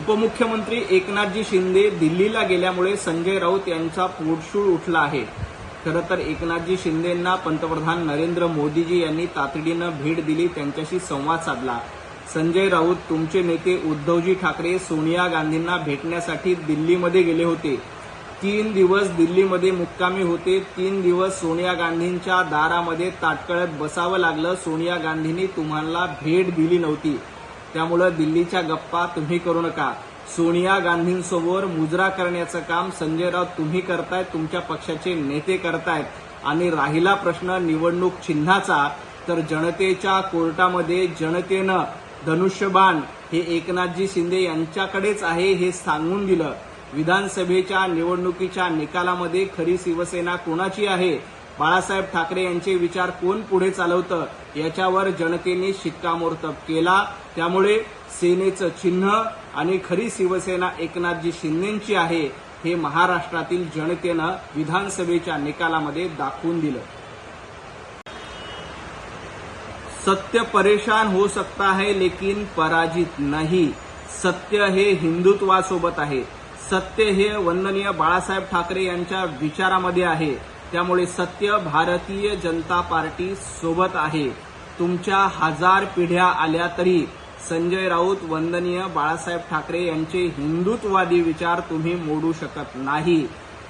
उपमुख्यमंत्री एकनाथजी शिंदे दिल्लीला गेल्यामुळे संजय राऊत यांचा पोटशूळ उठला आहे. खरं तर एकनाथजी शिंदेंना पंतप्रधान नरेंद्र मोदीजी यांनी तातडीनं भेट दिली त्यांच्याशी संवाद साधला. संजय राऊत तुमचे नेते उद्धवजी ठाकरे सोनिया गांधींना भेटण्यासाठी दिल्लीमध्ये गेले होते. तीन दिवस दिल्लीमध्ये मुक्कामी होते. तीन दिवस सोनिया गांधींच्या दारामध्ये ताटकळत बसावं लागलं. सोनिया गांधींनी तुम्हाला भेट दिली नव्हती. त्यामुळं दिल्लीच्या गप्पा तुम्ही करू नका. सोनिया गांधींसोबत मुजरा करण्याचं काम संजय राऊत तुम्ही करतायत तुमच्या पक्षाचे नेते करतायत. आणि राहिला प्रश्न निवडणूक चिन्हाचा तर जनतेच्या कोर्टामध्ये जनतेनं धनुष्यबाण हे एकनाथजी शिंदे यांच्याकडेच आहे हे सांगून दिलं. विधानसभेच्या निवडणुकीच्या निकालामध्ये खरी शिवसेना कोणाची आहे? बाळासाहेब ठाकरे यांचे विचार कोण पुढे चालवतं? याच्यावर जनतेने शिक्कामोर्तब केला. त्यामुळे सेनेचं चिन्ह आणि खरी शिवसेना एकनाथजी शिंदेची आहे हे महाराष्ट्रातील जनतेनं विधानसभेच्या निकालामध्ये दाखवून दिलं. सत्य परेशान हो सकता है लेकिन पराजित नाही. सत्य हे हिंदुत्वासोबत आहे. सत्य हे वंदनीय बाळासाहेब ठाकरे यांच्या विचारामध्ये आहे. त्यामुळे सत्य भारतीय जनता पार्टी सोबत आहे. तुमच्या हजार पिढ्या आल्या तरी संजय राऊत वंदनीय बाळासाहेब ठाकरे यांचे हिंदुत्ववादी विचार तुम्ही मोडू शकत नाही.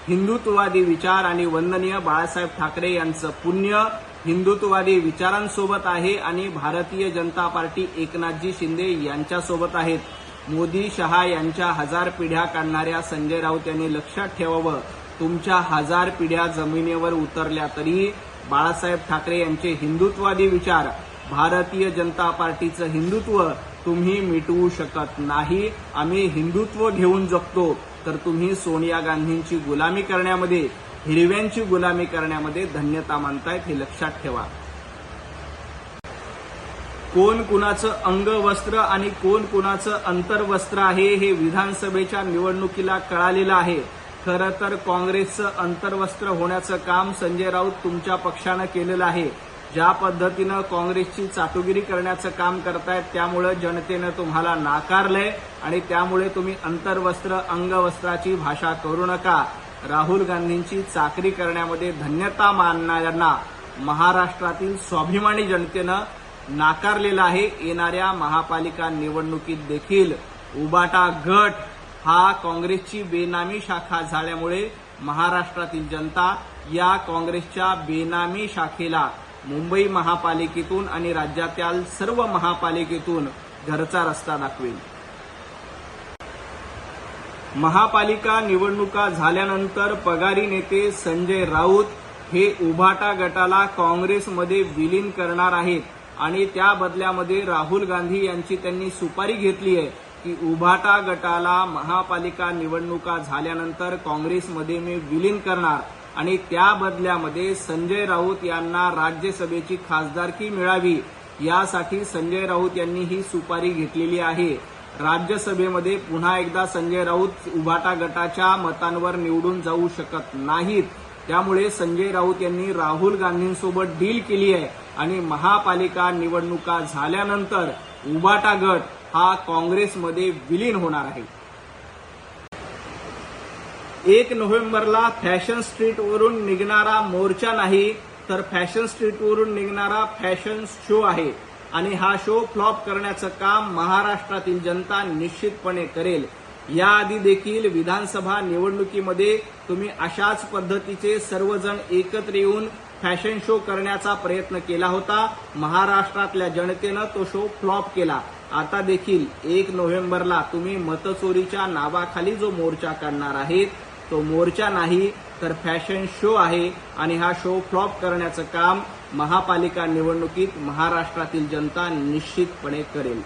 हिंदुत्ववादी विचार आणि वंदनीय बाळासाहेब ठाकरे यांचं पुण्य हिंदुत्ववादी विचारांसोबत आहे आणि भारतीय जनता पार्टी एकनाथजी शिंदे यांच्यासोबत आहेत. मोदी शहा यांच्या हजार पिढ्या काढणाऱ्या संजय राऊत यांनी लक्षात ठेवावं. तुमच्या हजार पिढ्या जमिनीवर उतरल्या तरी बाळासाहेब ठाकरे यांचे हिंदुत्ववादी विचार भारतीय जनता पार्टीचं हिंदुत्व तुम्ही मिटवू शकत नाही. आम्ही हिंदुत्व घेऊन जगतो तर तुम्ही सोनिया गांधींची गुलामी करण्यामध्ये हिरव्यांची गुलामी करण्यामध्ये धन्यता मानतायत हे लक्षात ठेवा. कोण कुणाचं अंगवस्त्र आणि कोण कुणाचं अंतर्वस्त्र आहे हे विधानसभेच्या निवडणुकीला कळालेलं आहे. खरं तर काँग्रेसचं अंतर्वस्त्र होण्याचं काम संजय राऊत तुमच्या पक्षानं केलेलं आहे. ज्या पद्धतीनं काँग्रेसची चाटुगिरी करण्याचं काम करतायत त्यामुळं जनतेनं तुम्हाला नाकारलंय आणि त्यामुळे तुम्ही अंतर्वस्त्र अंगवस्त्राची भाषा करू नका. राहुल गांधींची चाकरी करण्यामध्ये धन्यता मानणाऱ्यांना महाराष्ट्रातील स्वाभिमानी जनतेनं नाकारलेलं आहे. येणाऱ्या महापालिका निवडणुकीत देखील उबाटा गट हा काँग्रेसची बेनामी शाखा झाल्यामुळे महाराष्ट्रातील जनता या काँग्रेसच्या बेनामी शाखेला मुंबई महापालिकेतून आणि राज्यातील सर्व महापालिकेतून घरचा रस्ता दाखवेल. महापालिका निवडणुका झाल्यानंतर पगारी नेते संजय राऊत हे उभाटा गटाला काँग्रेसमध्ये विलीन करणार आहेत आणि त्या बदल्यामध्ये राहुल गांधी यांची त्यांनी सुपारी घेतली आहे. की उभाटा गटाला महापालिका निवडणुका झाल्यानंतर काँग्रेसमध्ये मी विलीन करणार आणि त्या बदल्यामध्ये संजय राऊत यांना राज्यसभेची खासदारकी मिळावी यासाठी संजय राऊत यांनी ही सुपारी घेतलेली आहे. राज्यसभेमध्ये पुन्हा एकदा संजय राऊत उभाटा गटाच्या मतांवर निवडून जाऊ शकत नाहीत. त्यामुळे संजय राऊत यांनी राहुल गांधींसोबत डील केली आहे आणि महापालिका निवडणुका झाल्यानंतर उबाटा गट हा काँग्रेसमध्ये विलीन होणार आहे. एक नोव्हेंबरला फॅशन स्ट्रीटवरून निघणारा मोर्चा नाही तर फॅशन स्ट्रीटवरून निघणारा फॅशन शो आहे. आणि हा शो फ्लॉप करण्याचं काम महाराष्ट्रातील जनता निश्चितपणे करेल. याआधी देखील विधानसभा निवडणुकीमध्ये तुम्ही अशाच पद्धतीचे सर्वजण एकत्र येऊन फॅशन शो करण्याचा प्रयत्न केला होता. महाराष्ट्रातल्या जनतेनं तो शो फ्लॉप केला. आता देखील एक नोव्हेंबरला तुम्ही मतचोरीच्या नावाखाली जो मोर्चा काढणार आहेत तो मोर्चा नाही तर फॅशन शो आहे आणि हा शो फ्लॉप करण्याचं काम महापालिका निवडणुकीत महाराष्ट्रातील जनता निश्चितपणे करेल.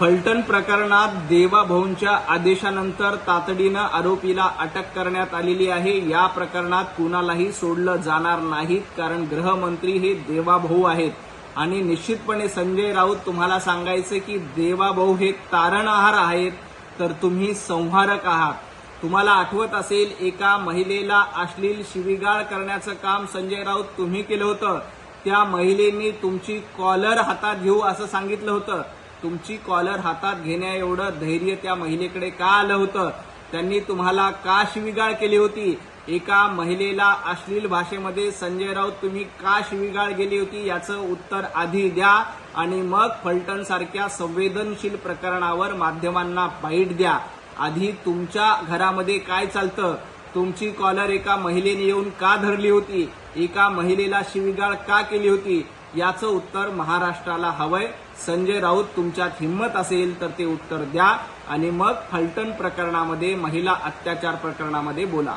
फलटण प्रकरणात देवाभाऊंच्या आदेशानंतर तातडीनं आरोपीला अटक करण्यात आलेली आहे. या प्रकरणात कुणालाही सोडलं जाणार नाहीत कारण गृहमंत्री हे देवाभाऊ आहेत. आणि निश्चितपणे संजय राऊत तुम्हाला सांगायचं की देवाभाऊ हे तारणहार आहेत तर तुम्ही संहारक आहात. तुम्हाला आठवत असेल एका महिलेला अश्लील शिवीगाळ करण्याचं काम संजय राऊत तुम्ही केलं होतं. त्या महिलेनी तुमची कॉलर हातात घेऊ असं सांगितलं होतं. तुमची कॉलर हातात घेण्या एवढं धैर्य त्या महिलेकडे का आलं होतं? त्यांनी तुम्हाला का शिविगाळ केली होती? एका महिलेला अश्लील भाषेमध्ये संजय राऊत तुम्ही का शिविगाळ गेली होती? याचं उत्तर आधी द्या आणि मग फलटण सारख्या संवेदनशील प्रकरणावर माध्यमांना बाईट द्या. आधी तुमच्या घरामध्ये काय चालतं? तुमची कॉलर एका महिलेने येऊन का धरली होती? एका महिलेला शिविगाळ का केली होती? याचं उत्तर महाराष्ट्राला हवंय. संजय राऊत तुमच्यात हिंमत असेल तर ते उत्तर द्या. आणि मग फलटण प्रकरणामध्ये महिला अत्याचार प्रकरणामध्ये बोला.